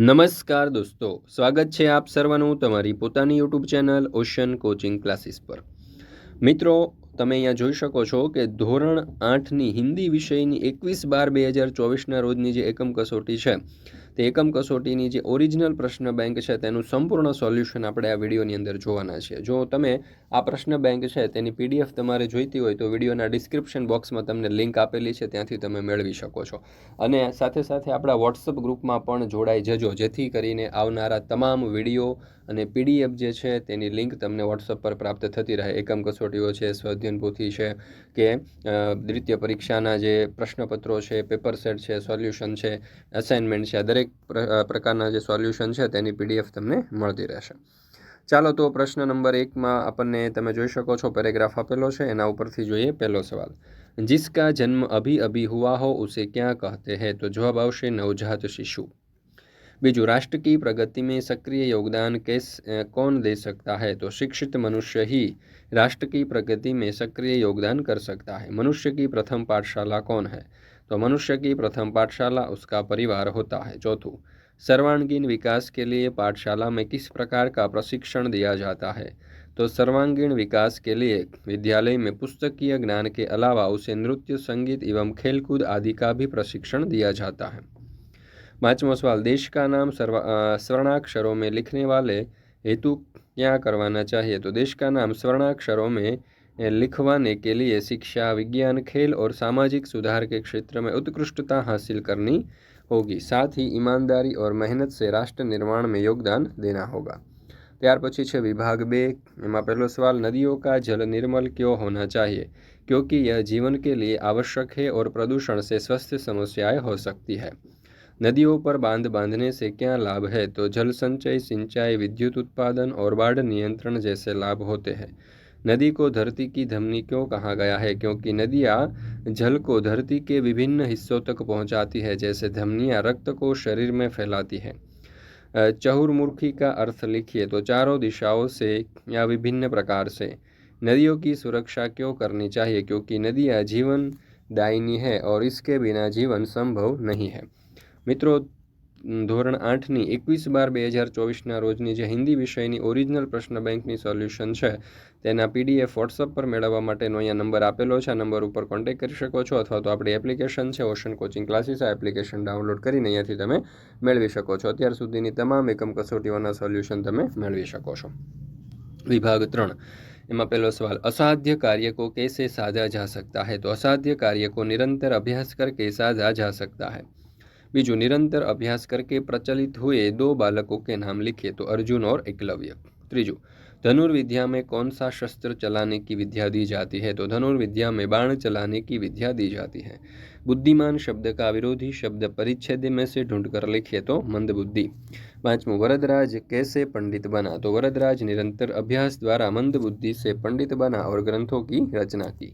નમસ્કાર દોસ્તો, સ્વાગત છે આપ સર્વનું તમારી પોતાની YouTube channel ocean coaching classes પર. મિત્રો, તમે અહીંયા જોઈ શકો છો કે ધોરણ આઠની હિન્દી વિષયની એકવીસ બાર બે હજાર ચોવીસના રોજની જે એકમ કસોટી છે તે એકમ કસોટીની જે ઓરિજિનલ પ્રશ્ન બેંક છે તેનું સંપૂર્ણ સોલ્યુશન આપણે આ વિડીયોની અંદર જોવાના છે. જો તમે આ પ્રશ્ન બેંક છે તેની પીડીએફ તમારે જોઈતી હોય તો વિડીયોના ડિસ્ક્રિપ્શન બોક્સમાં તમને લિંક આપેલી છે, ત્યાંથી તમે મેળવી શકો છો. અને સાથે સાથે આપણા વોટ્સઅપ ગ્રુપમાં પણ જોડાઈ જજો, જેથી કરીને આવનારા તમામ વીડિયો અને પીડીએફ જે છે તેની લિંક તમને વોટ્સઅપ પર પ્રાપ્ત થતી રહે. એકમ કસોટીઓ છે સ્વાધ્યન પોથી છે કે દ્વિતીય પરીક્ષાના જે પ્રશ્નપત્રો છે પેપર સેટ છે સોલ્યુશન છે અસાઇનમેન્ટ છે આ દરેક પ્રકારના જે સોલ્યુશન છે તેની પીડીએફ તમને મળતી રહેશે ચાલો તો પ્રશ્ન નંબર એકમાં આપણને તમે જોઈ શકો છો પેરેગ્રાફ આપેલો છે એના ઉપરથી જોઈએ પહેલો સવાલ जिसका जन्म अभी अभी हुआ हो उसे क्या कहते हैं तो जवाब આવશે नवजात शिशु बीजू राष्ट्र की प्रगति में सक्रिय योगदान कैस कौन दे सकता है तो शिक्षित मनुष्य ही राष्ट्र की प्रगति में सक्रिय योगदान कर सकता है मनुष्य की प्रथम पाठशाला कौन है तो मनुष्य की प्रथम पाठशाला उसका परिवार होता है, चौथों। सर्वांगीण विकास के लिए पाठशाला में किस प्रकार का प्रशिक्षण दिया जाता है? तो सर्वांगीण विकास के लिए विद्यालय में पुस्तकीय ज्ञान के अलावा उसे नृत्य, संगीत एवं खेलकूद आदि का भी प्रशिक्षण दिया जाता है। पाँचवा सवाल, देश का नाम सर्व स्वर्णाक्षरों में लिखने वाले हेतु क्या करवाना चाहिए? तो देश का नाम स्वर्णाक्षरों में लिखवाने के लिए शिक्षा विज्ञान खेल और सामाजिक सुधार के क्षेत्र में उत्कृष्टता हासिल करनी होगी साथ ही ईमानदारी और मेहनत से राष्ट्र निर्माण में योगदान देना होगा ત્યાર પછી છે विभाग बे એમાં પહેલો सवाल नदियों का जल निर्मल क्यों होना चाहिए क्योंकि यह जीवन के लिए आवश्यक है और प्रदूषण से स्वस्थ समस्याएं हो सकती है नदियों पर बांध बांधने से क्या लाभ है तो जल संचय सिंचाई विद्युत उत्पादन और बाढ़ नियंत्रण जैसे लाभ होते हैं नदी को धरती की धमनी क्यों कहा गया है? क्योंकि नदियाँ जल को धरती के विभिन्न हिस्सों तक पहुँचाती है, जैसे धमनियाँ रक्त को शरीर में फैलाती है। चहुर्मुखी का अर्थ लिखिए तो चारों दिशाओं से या विभिन्न प्रकार से। नदियों की सुरक्षा क्यों करनी चाहिए? क्योंकि नदियाँ जीवन दायनी है और इसके बिना जीवन संभव नहीं है। मित्रों ધોરણ આઠની એકવીસ બાર બે હજાર ચોવીસના રોજની જે હિન્દી વિષયની ઓરિજિનલ પ્રશ્ન બેંકની સોલ્યુશન છે તેના પીડીએફ વોટ્સઅપ પર મેળવવા માટેનો અહીંયા નંબર આપેલો છે આ નંબર ઉપર કોન્ટેક્ટ કરી શકો છો અથવા તો આપણી એપ્લિકેશન છે ઓશન કોચિંગ ક્લાસીસ આ એપ્લિકેશન ડાઉનલોડ કરીને અહીંયાથી તમે મેળવી શકો છો અત્યાર સુધીની તમામ એકમ કસોટીઓના સોલ્યુશન તમે મેળવી શકો છો વિભાગ ત્રણ એમાં પહેલો સવાલ અસાધ્ય કાર્ય કો कैसे साधा जा सकता है तो असाध्य कार्य को निरंतर अभ्यास करके साधा जा सकता है बीजू निरंतर अभ्यास करके प्रचलित हुए दो बालकों के नाम लिखे तो अर्जुन और एकलव्य। त्रिजु, धनुर्विद्या में कौन सा शस्त्र चलाने की विद्या दी जाती है? तो धनुर्विद्या में बाण चलाने की विद्या दी जाती है। बुद्धिमान शब्द का विरोधी शब्द परिच्छेद में से ढूंढकर लिखिए तो मंद बुद्धि पांचवो, वरदराज कैसे पंडित बना? तो वरदराज निरंतर अभ्यास द्वारा मंद बुद्धि से पंडित बना और ग्रंथों की रचना की।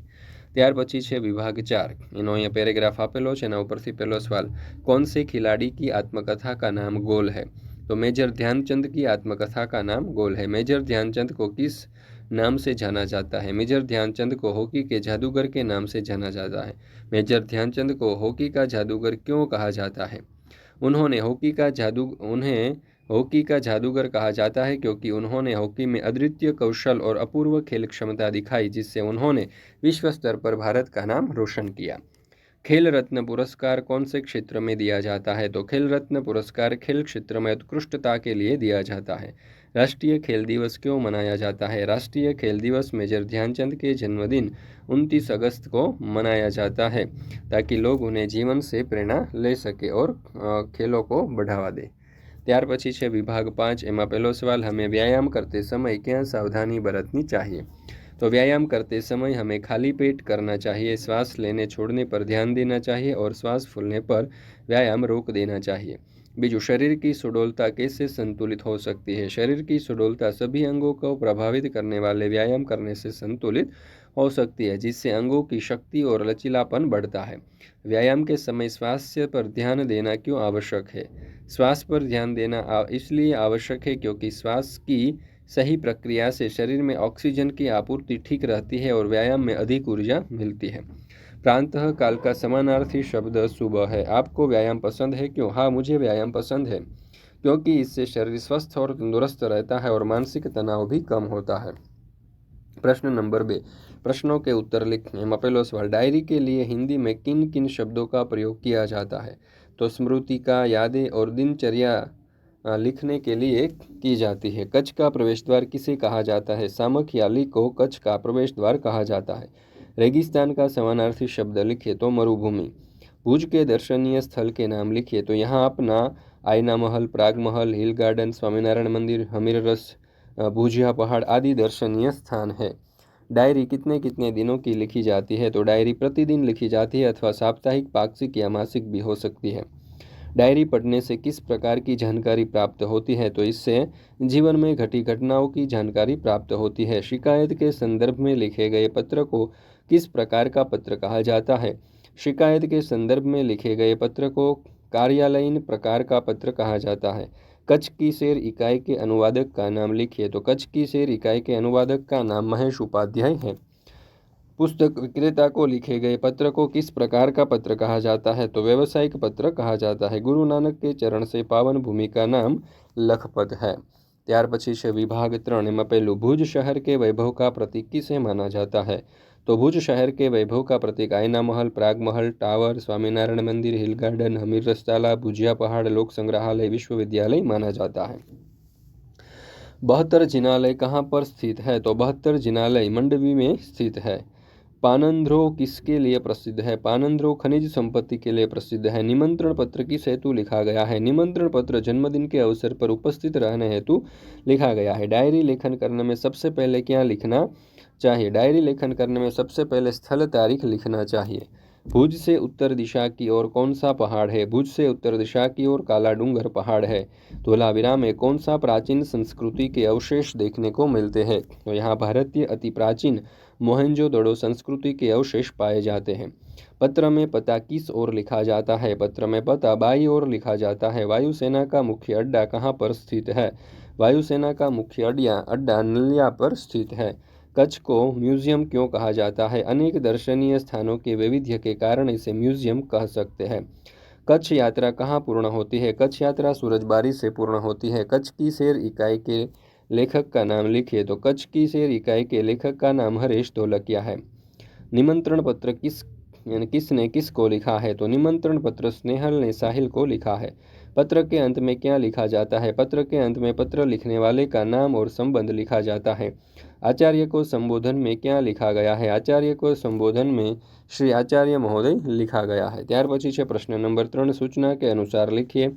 ત્યાર પછી છે વિભાગ ચાર એનો અહીંયા પેરેગ્રાફ આપેલો છે એના ઉપરથી પહેલો સવાલ कौन से खिलाड़ी की आत्मकथा का नाम गोल है तो मेजर ध्यानचंद की आत्मकथा का नाम गोल है मेजर ध्यानचंद को किस नाम से जाना जाता है मेजर ध्यानचंद को हॉकी के जादूगर के नाम से जाना जाता है मेजर ध्यानचंद को हॉकी का जादूगर क्यों कहा जाता है उन्होंने हॉकी का जादू उन्हें हॉकी का जादूगर कहा जाता है क्योंकि उन्होंने हॉकी में अद्वितीय कौशल और अपूर्व खेल क्षमता दिखाई, जिससे उन्होंने विश्व स्तर पर भारत का नाम रोशन किया। खेल रत्न पुरस्कार कौन से क्षेत्र में दिया जाता है? तो खेल रत्न पुरस्कार खेल क्षेत्र में उत्कृष्टता के लिए दिया जाता है। राष्ट्रीय खेल दिवस क्यों मनाया जाता है? राष्ट्रीय खेल दिवस मेजर ध्यानचंद के जन्मदिन 29 अगस्त को मनाया जाता है, ताकि लोग उन्हें जीवन से प्रेरणा ले सके और खेलों को बढ़ावा दे। ત્યાર પછી છે વિભાગ પાંચ એમાં પહેલો સવાલ हमें व्यायाम करते समय क्या सावधानी बरतनी चाहिए तो व्यायाम करते समय हमें खाली पेट करना चाहिए श्वास लेने छोड़ने पर ध्यान देना चाहिए और श्वास फूलने पर व्यायाम रोक देना चाहिए बीजू, शरीर की सुडोलता कैसे संतुलित हो सकती है? शरीर की सुडोलता सभी अंगों को प्रभावित करने वाले, व्यायाम करने से संतुलित हो सकती है, जिससे अंगों की शक्ति और लचीलापन बढ़ता है। व्यायाम के समय स्वास्थ्य पर ध्यान देना क्यों आवश्यक है? श्वास पर ध्यान देना इसलिए आवश्यक है क्योंकि श्वास की सही प्रक्रिया से शरीर में ऑक्सीजन की आपूर्ति ठीक रहती है और व्यायाम में अधिक ऊर्जा मिलती है। प्रांत काल का समानार्थी शब्द सुबह है। आपको व्यायाम पसंद है क्यों? हाँ मुझे व्यायाम पसंद है, क्योंकि इससे शरीर स्वस्थ और तंदुरुस्त रहता है और मानसिक तनाव भी कम होता है। प्रश्न नंबर बे। प्रश्नों के उत्तर लिखने। में पहलो सवाल डायरी के लिए हिंदी में किन किन शब्दों का प्रयोग किया जाता है? तो स्मृति का यादें और दिनचर्या लिखने के लिए की जाती है। कच्छ का प्रवेश द्वार किसे कहा जाता है? सामक को कच्छ का प्रवेश द्वार कहा जाता है। रेगिस्तान का समानार्थी शब्द लिखे तो मरुभूमि। भुज के दर्शनीय स्थल के नाम लिखिए तो यहाँ अपना आयना महल, प्राग महल, हिल गार्डन, स्वामीनारायण मंदिर, हमीर रस भुजिया पहाड़ आदि दर्शनीय स्थान है। डायरी कितने कितने दिनों की लिखी जाती है? तो डायरी प्रतिदिन लिखी जाती है अथवा साप्ताहिक, पाक्षिक या मासिक भी हो सकती है। डायरी पढ़ने से किस प्रकार की जानकारी प्राप्त होती है? तो इससे जीवन में घटी घटनाओं की जानकारी प्राप्त होती है। शिकायत के संदर्भ में लिखे गए पत्र को किस प्रकार का पत्र कहा जाता है शिकायत के संदर्भ में लिखे गए पत्र को कार्यालयीन प्रकार का पत्र कहा जाता है कच्छ की शेर इकाई के अनुवादक का नाम लिखिए तो कच्छ की शेर इकाई के अनुवादक का नाम महेश उपाध्याय है पुस्तक विक्रेता को लिखे गए पत्र को किस प्रकार का पत्र कहा जाता है तो व्यवसायिक पत्र कहा जाता है गुरु नानक के चरण से पावन भूमि का नाम लखपत है ત્યાર પછી છે વિભાગ ત્રણ એમાં પહેલું ભુજ શહેર કે વૈભવ કા પ્રતીક કિસે માના જાતા હૈ तो भुज शहर के वैभव का प्रतीक आयना महल, प्राग महल, टावर, स्वामीनारायण मंदिर, हिल गार्डन हमीर रस्ताला भुजिया पहाड़, लोक संग्रहालय, विश्वविद्यालय माना जाता है। बहत्तर जिनालय कहाँ पर स्थित है? तो बहत्तर जिनालय मंडवी में स्थित है। पानंद्रो किसके लिए प्रसिद्ध है? पानंद्रो खनिज संपत्ति के लिए प्रसिद्ध है। निमंत्रण पत्र किस हेतु लिखा गया है। निमंत्रण पत्र जन्मदिन के अवसर पर उपस्थित रहने हेतु लिखा गया है। डायरी लेखन करने में सबसे पहले क्या लिखना चाहिए? डायरी लेखन करने में सबसे पहले स्थल तारीख लिखना चाहिए। भुज से उत्तर दिशा की ओर कौन सा पहाड़ है? भुज से उत्तर दिशा की ओर काला डूंगर पहाड़ है। धोलावीरा में कौन सा प्राचीन संस्कृति के अवशेष देखने को मिलते हैं? तो यहाँ भारतीय अति प्राचीन मोहनजो दड़ो संस्कृति के अवशेष पाए जाते हैं। पत्र में पता किस ओर लिखा जाता है? पत्र में पता बाई ओर लिखा जाता है। वायुसेना का मुख्य अड्डा कहाँ पर स्थित है? वायुसेना का मुख्य अड्डा अड्डा नलिया पर स्थित है। कच्छ को म्यूज़ियम क्यों कहा जाता है? अनेक दर्शनीय स्थानों के वैविध्य के कारण इसे म्यूज़ियम कह सकते हैं। कच्छ यात्रा कहाँ पूर्ण होती है? कच्छ यात्रा सूरजबारी से पूर्ण होती है। कच्छ की शेर इकाई के लेखक का नाम लिखिए तो कच्छ की शेर इकाई के लेखक का नाम हरेश ढोलकिया है। निमंत्रण पत्र किस, यानी किसने किस को लिखा है? तो निमंत्रण पत्र स्नेहल ने साहिल को लिखा है। पत्र के अंत में क्या लिखा जाता है? पत्र के अंत में पत्र लिखने वाले का नाम और संबंध लिखा जाता है। आचार्य को संबोधन में क्या लिखा गया है आचार्य को संबोधन में श्री आचार्य महोदय लिखा गया है ત્યાર પછી છે પ્રશ્ન નંબર ત્રણ સૂચના કે અનુસાર लिखिए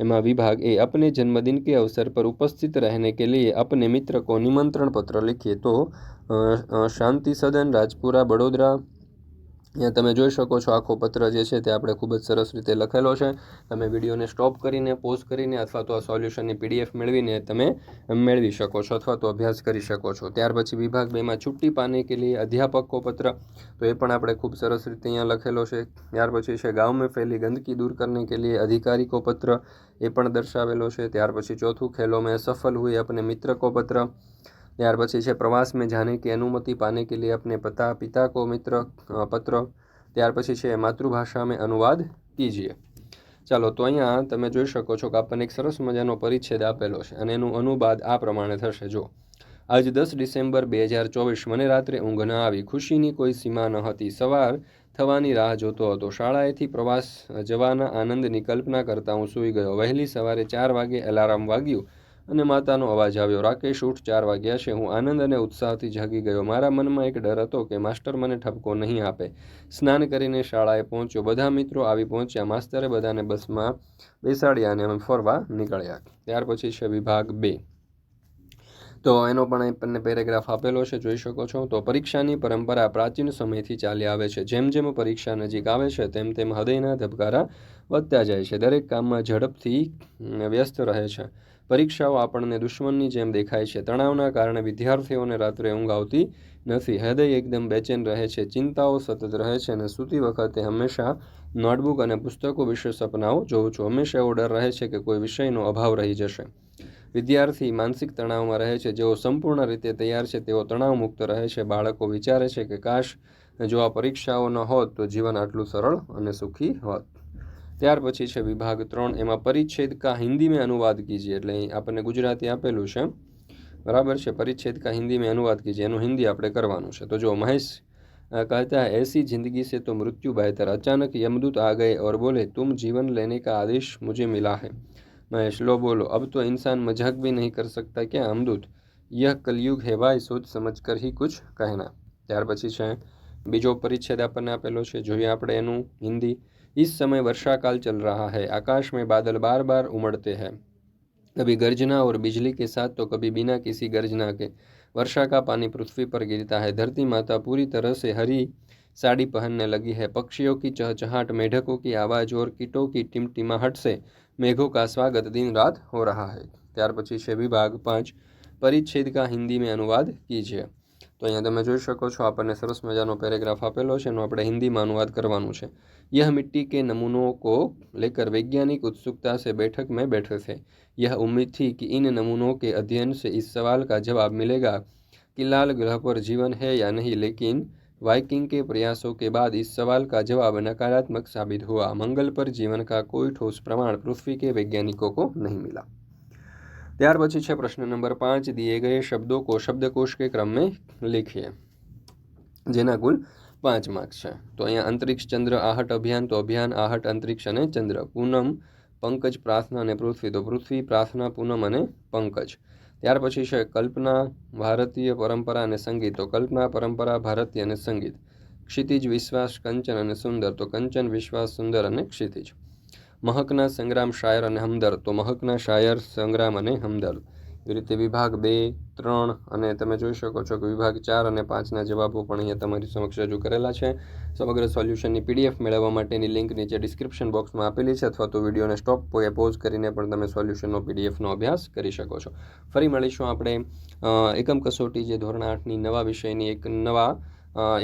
એમાં વિભાગ એ अपने जन्मदिन के अवसर पर उपस्थित रहने के लिए अपने मित्र को निमंत्रण पत्र लिखिए तो શાંતિ સદન રાજપુરા બડોદરા અહીંયા તમે જોઈ શકો છો આખો પત્ર જે છે તે આપણે ખૂબ જ સરસ રીતે લખેલો છે. તમે વિડીયોને સ્ટોપ કરીને, પોઝ કરીને અથવા તો આ સોલ્યુશનની પીડીએફ મેળવીને તમે મેળવી શકો છો અથવા તો અભ્યાસ કરી શકો છો. ત્યાર પછી વિભાગ બેમાં છુટ્ટી પાને કે લીએ અધ્યાપકો પત્ર, તો એ પણ આપણે ખૂબ સરસ રીતે અહીંયા લખેલો છે. ત્યાર પછી છે ગામમાં ફેલી ગંદકી દૂર કરને કે લીએ અધિકારીકો પત્ર, એ પણ દર્શાવેલો છે. ત્યાર પછી ચોથું ખેલો મેં સફલ હુએ અપને મિત્રકો પત્ર ત્યાર પછી છે પ્રવાસ में जाने की अनुमति पाने के लिए अपने पिता पिता को मित्र પત્ર ત્યાર પછી છે માતૃભાષા में अनुवाद कीजिए ચાલો તો અહીંયા તમે જોઈ શકો છો કે આપણને એક સરસ મજાનો પરિચ્છેદ આપેલો છે અને એનું અનુવાદ આ પ્રમાણે થશે જો આજ દસ ડિસેમ્બર બે હજાર ચોવીસ મને રાત્રે ઊંઘ ન આવી ખુશીની કોઈ સીમા ન હતી સવાર થવાની રાહ જોતો હતો શાળાએથી પ્રવાસ જવાના આનંદની કલ્પના કરતાં હું સૂઈ ગયો વહેલી સવારે ચાર વાગે એલાર્મ વાગ્યું અને માતાનો અવાજ આવ્યો, રાકેશ, ઉઠ, ચાર વાગ્યા છે. હું આનંદ અને ઉત્સાહથી જાગી ગયો. મારા મનમાં એક ડર હતો કે માસ્ટર મને ઠપકો નહીં આપે. સ્નાન કરીને શાળાએ પહોંચ્યો. બધા મિત્રો આવી પહોંચ્યા. માસ્તરે બધાને બસમાં બેસાડ્યા અને અમે ફરવા નીકળ્યા. ત્યાર પછી છે વિભાગ બે. તો એનો પણ આપણને પેરેગ્રાફ આપેલો છે. જોઈ શકો છો. તો પરીક્ષાની પરંપરા પ્રાચીન સમયથી ચાલી આવે છે. જેમ જેમ પરીક્ષા નજીક આવે છે, તેમ તેમ હૃદયના ધબકારા વધતા જાય છે. દરેક કામમાં ઝડપથી વ્યસ્ત રહે છે. પરીક્ષાઓ આપણને દુશ્મનની જેમ દેખાય છે. તણાવના કારણે વિદ્યાર્થીઓને રાત્રે ઊંઘ આવતી નથી. હૃદય એકદમ બેચેન રહે છે, ચિંતાઓ સતત રહે છે અને સૂતી વખતે હંમેશા નોટબુક અને પુસ્તકો વિશે સપનાઓ જોઉં છું. હંમેશા એવો ડર રહે છે કે કોઈ વિષયનો અભાવ રહી જશે. વિદ્યાર્થી માનસિક તણાવમાં રહે છે. જેઓ સંપૂર્ણ રીતે તૈયાર છે, તેઓ તણાવ મુક્ત રહે છે. બાળકો વિચારે છે કે કાશ જો આ પરીક્ષાઓ ન હોત તો જીવન આટલું સરળ અને સુખી હોત. ત્યાર પછી છે વિભાગ ત્રણ એમાં પરિચ્છેદ કા હિન્દી મેં અનુવાદ કીજીએ એટલે અહીં આપણને ગુજરાતી આપેલું છે બરાબર છે પરિચ્છેદ કા હિન્દી મેં અનુવાદ કીજીએ એનું હિન્દી આપણે કરવાનું છે તો જો મહેશ અ, कहता है ऐसी जिंदगी से तो मृत्यु बेहतर अचानक यमदूत आ गए और बोले तुम जीवन लेने का आदेश मुझे मिला है महेश लो बोलो अब तो इंसान मजाक भी नहीं कर सकता क्या अमदूत यह कलयुग है भाई सोच समझ कर ही कुछ कहना ત્યાર પછી છે બીજો પરિચ્છેદ આપણને આપેલો છે જોઈએ આપણે એનું હિન્દી इस समय वर्षा काल चल रहा है आकाश में बादल बार बार उमड़ते हैं कभी गर्जना और बिजली के साथ तो कभी बिना किसी गर्जना के वर्षा का पानी पृथ्वी पर गिरता है धरती माता पूरी तरह से हरी साड़ी पहनने लगी है पक्षियों की चहचहाट मेढकों की आवाज़ और कीटों की टिमटिमाहट से मेघों का स्वागत दिन रात हो रहा है ત્યાર પછી છે વિભાગ પાંચ પરિચ્છેદ કા હિન્દી મેં અનુવાદ કીજીએ તો અહીંયા તમે જોઈ શકો છો આપણને સરસ મજાનો પેરેગ્રાફ આપેલો છે એનો આપણે હિન્દીમાં અનુવાદ કરવાનું છે यह मिट्टी के नमूनों को लेकर वैज्ञानिक उत्सुकता से बैठक में बैठे थे। यह उम्मीद थी कि इन नमूनों के अध्ययन से इस सवाल का जवाब मिलेगा कि लाल ग्रह पर जीवन है या नहीं, लेकिन वाइकिंग के प्रयासों के बाद इस सवाल का जवाब नकारात्मक साबित हुआ। मंगल पर जीवन का कोई ठोस प्रमाण पृथ्वी के वैज्ञानिकों को नहीं मिला। त्यार पीछे છે नंबर નંબર दिए गए शब्दों को કો શબ્દકોશ के क्रम में લિખીએ जेना કુલ પાંચ માર્ક્સ છે. તો અહીંયા અંતરિક્ષ ચંદ્ર, આહટ અભિયાન, તો અભિયાન, આહટ, અંતરિક્ષ અને ચંદ્ર. પૂનમ, પંકજ, પ્રાર્થના અને પૃથ્વી. તો પૃથ્વી, પ્રાર્થના, પૂનમ અને પંકજ. ત્યાર પછી છે કલ્પના, ભારતીય પરંપરા અને સંગીત. તો કલ્પના, પરંપરા, ભારતીય અને સંગીત. ક્ષિતિજ, વિશ્વાસ, કંચન અને સુંદર. તો કંચન, વિશ્વાસ, સુંદર અને ક્ષિતિજ. મહકના સંગ્રામ, શાયર અને હમદર્દ તો મહકના શાયર, સંગ્રામ અને હમદર્દ એ રીતે વિભાગ બે, ત્રણ અને તમે જોઈ શકો છો કે વિભાગ ચાર અને પાંચના જવાબો પણ અહીંયા તમારી સમક્ષ રજૂ કરેલા છે. સમગ્ર સોલ્યુશનની પીડીએફ મેળવવા માટેની લિંક નીચે ડિસ્ક્રિપ્શન બોક્સમાં આપેલી છે અથવા તો વિડીયોને સ્ટોપ પોઝ કરીને પણ તમે સોલ્યુશનનો પીડીએફનો અભ્યાસ કરી શકો છો. ફરી મળીશું આપણે એકમ કસોટી જે ધોરણ આઠની નવા વિષયની એક નવા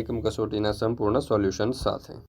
એકમ કસોટીના સંપૂર્ણ સોલ્યુશન સાથે.